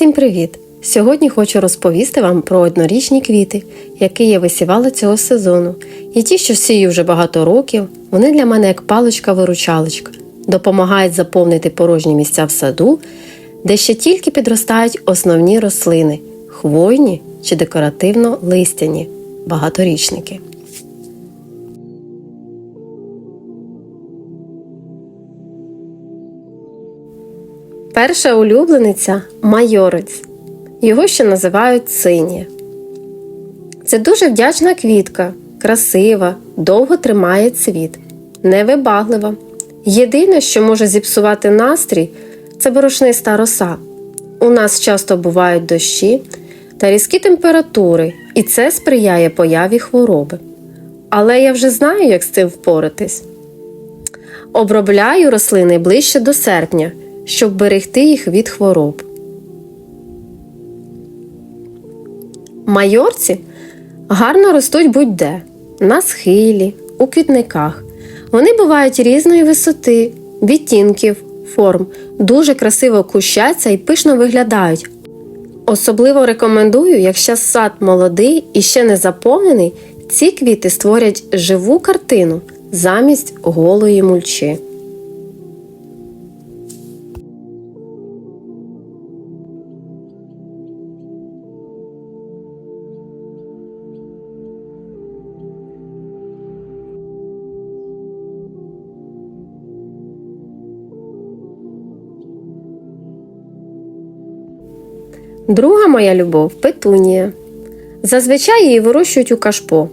Всім привіт! Сьогодні хочу розповісти вам про однорічні квіти, які я висівала цього сезону. І ті, що сію вже багато років, вони для мене як паличка-виручалочка, допомагають заповнити порожні місця в саду, де ще тільки підростають основні рослини хвойні чи декоративно-листяні багаторічники. Перша улюблениця майорець. Його ще називають синє. Це дуже вдячна квітка, красива, довго тримає цвіт, невибаглива. Єдине, що може зіпсувати настрій, це борошниста роса. У нас часто бувають дощі та різкі температури, і це сприяє появі хвороби. Але я вже знаю, як з цим впоратись. Обробляю рослини ближче до серпня, щоб берегти їх від хвороб. Майорці гарно ростуть будь-де на схилі, у квітниках. Вони бувають різної висоти, відтінків, форм, дуже красиво кущаться і пишно виглядають. Особливо рекомендую, якщо сад молодий і ще не заповнений, ці квіти створять живу картину замість голої мульчі. Друга моя любов петунія. Зазвичай її вирощують у кашпо,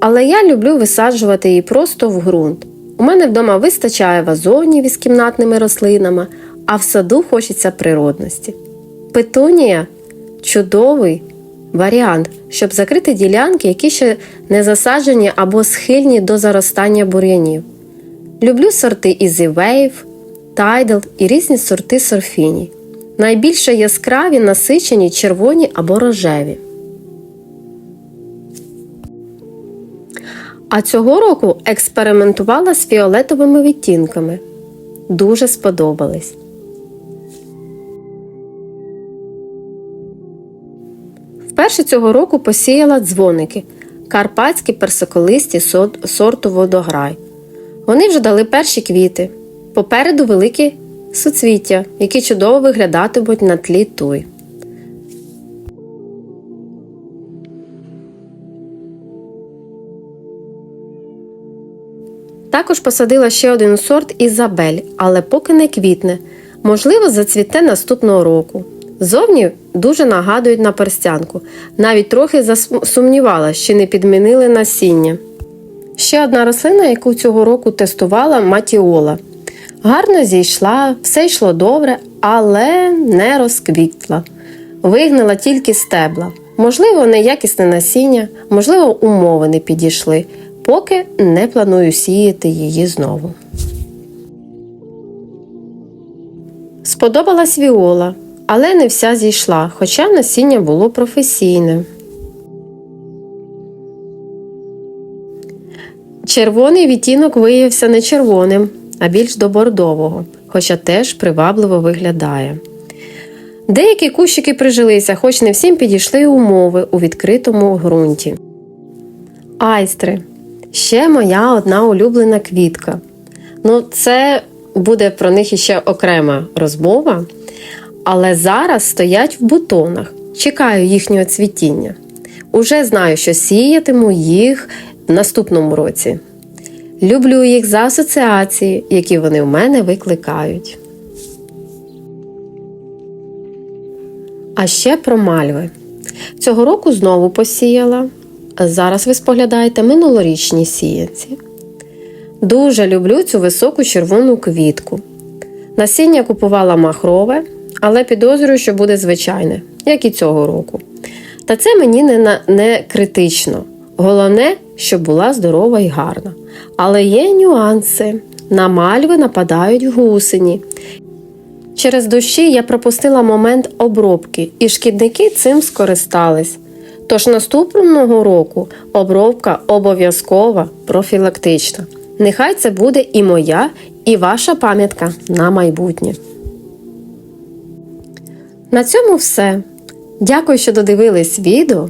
але я люблю висаджувати її просто в ґрунт. У мене вдома вистачає вазонів із кімнатними рослинами, а в саду хочеться природності. Петунія чудовий варіант, щоб закрити ділянки, які ще не засаджені або схильні до заростання бур'янів. Люблю сорти Easy Wave, Tidal і різні сорти сорфіній. Найбільше яскраві насичені червоні або рожеві. А цього року експериментувала з фіолетовими відтінками. Дуже сподобались. Вперше цього року посіяла дзвоники карпатські персиколисті сорту водограй. Вони вже дали перші квіти. Попереду великі суцвіття, які чудово виглядатимуть на тлі туй. Також посадила ще один сорт Ізабель, але поки не квітне. Можливо, зацвіте наступного року. Зовні дуже нагадують на перстянку. Навіть трохи засумнівала, чи не підмінили насіння. Ще одна рослина, яку цього року тестувала матіола. Гарно зійшла, все йшло добре, але не розквітла. Вигнала тільки стебла. Можливо, неякісне насіння, можливо, умови не підійшли, поки не планую сіяти її знову. Сподобалась віола, але не вся зійшла, хоча насіння було професійне. Червоний відтінок виявився не червоним, а більш до бордового, хоча теж привабливо виглядає. Деякі кущики прижилися, хоч не всім підійшли умови у відкритому ґрунті. Айстри ще моя одна улюблена квітка. Ну, це буде про них іще окрема розмова. Але зараз стоять в бутонах, чекаю їхнього цвітіння. Уже знаю, що сіятиму їх в наступному році. Люблю їх за асоціації, які вони в мене викликають. А ще про мальви. Цього року знову посіяла. Зараз ви споглядаєте минулорічні сіянці. Дуже люблю цю високу червону квітку. Насіння купувала махрове, але підозрюю, що буде звичайне, як і цього року. Та це мені не, не критично. Головне, щоб була здорова і гарна. Але є нюанси. На мальви нападають гусені. Через дощі я пропустила момент обробки, і шкідники цим скористались. Тож наступного року обробка обов'язкова профілактична. Нехай це буде і моя, і ваша пам'ятка на майбутнє. На цьому все. Дякую, що додивились відео.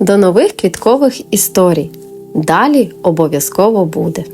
До нових квіткових історій. Далі обов'язково буде.